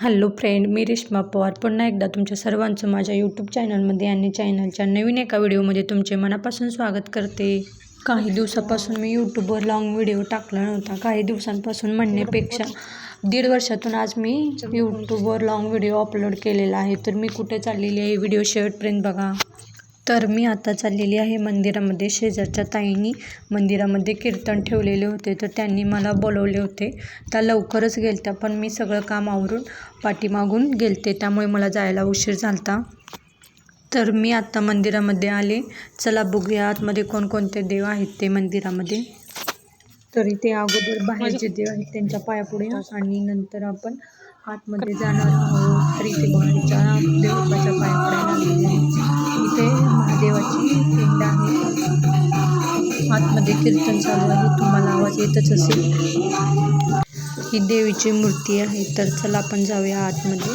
Hello friend मी रेश्मा पवार. पुन्हा एकदा तुमच्या सर्वांचं माझ्या यूट्यूब चॅनलमध्ये आणि चॅनलच्या नवीन एका व्हिडिओमध्ये तुमचे मनापासून स्वागत करते. काही दिवसापासून मी यूट्यूबवर लॉंग व्हिडिओ टाकला नव्हता. काही दिवसांपासून म्हणण्यापेक्षा दीड वर्षातून आज मी यूट्यूबवर लॉंग व्हिडिओ अपलोड केलेला आहे. तर मी कुठे चाललेली आहे व्हिडिओ शेवटपर्यंत बघा. तर मी आता चाललेली आहे मंदिरामध्ये. शेजारच्या ताईंनी मंदिरामध्ये कीर्तन ठेवलेले होते. तर त्यांनी मला बोलवले होते. त्या लवकरच गेलत्या पण मी सगळं काम आवरून पाठीमागून गेलते. त्यामुळे मला जायला उशीर झालता. तर मी आत्ता मंदिरामध्ये आले. चला बघूया आतमध्ये कोणकोणते देव आहेत ते मंदिरामध्ये. तर इथे अगोदर बाहेरचे देव आहेत त्यांच्या पायापुढे. आणि नंतर आपण आतमध्ये जाणार आहोत. तर इथे बाहेरच्या देवबाच्या पायापुढे इथे आतमध्ये कीर्तन चालू आहे. तुम्हाला आवाज येतच असेल. ही देवीची मूर्ती आहे. तर चला आपण जाऊया आतमध्ये.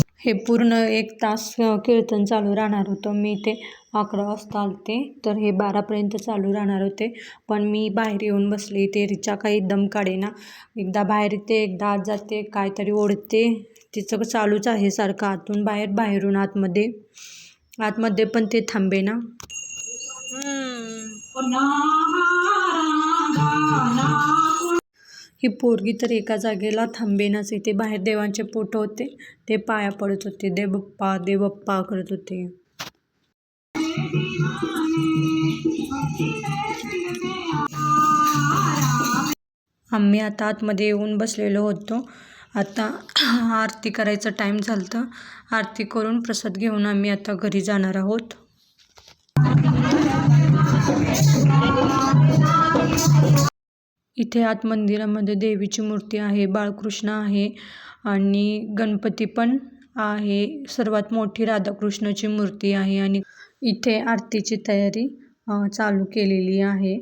हे पूर्ण एक तास कीर्तन चालू राहणार होतं. मी ते अकरा वाजता आलते तर हे बारापर्यंत चालू राहणार होते. पण मी बाहेर येऊन बसले. ते रिचा काही दम काढेना. एकदा बाहेर येते एकदा आत जाते काहीतरी ओढते. तिचं चालूच आहे सारखं. आतून बाहेर बाहेरून आतमध्ये. आतमध्ये पण ते थांबे ना ही पोरगी तर एका जागेला थांबेनाच. इथे बाहेर देवांचे फोटो होते. ते पाया पडत होते. दे बप्पा दे बप्पा करत होते. आम्ही आता आतमध्ये येऊन बसलेलो होतो. आता आरती करायचा टाईम झालं आरती करून प्रसाद घेऊन आम्ही आता घरी जाणार आहोत. इथे आत मंदिरामध्ये देवीची मूर्ती आहे बाळकृष्ण आहे आणि गणपती पण आहे. सर्वात मोठी राधाकृष्णाची मूर्ती आहे आणि इथे आरतीची तयारी चालू केलेली आहे.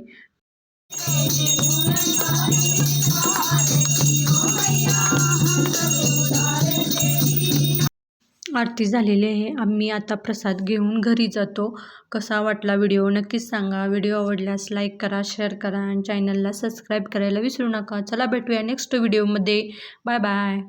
आरती झालेली आहे. आम्ही आता प्रसाद घेऊन घरी जातो. कसा वाटला व्हिडिओ नक्कीच सांगा. व्हिडिओ आवडल्यास लाईक करा शेअर करा आणि चॅनलला सबस्क्राईब करायला विसरू नका. चला भेटूया नेक्स्ट व्हिडिओमध्ये. Bye bye.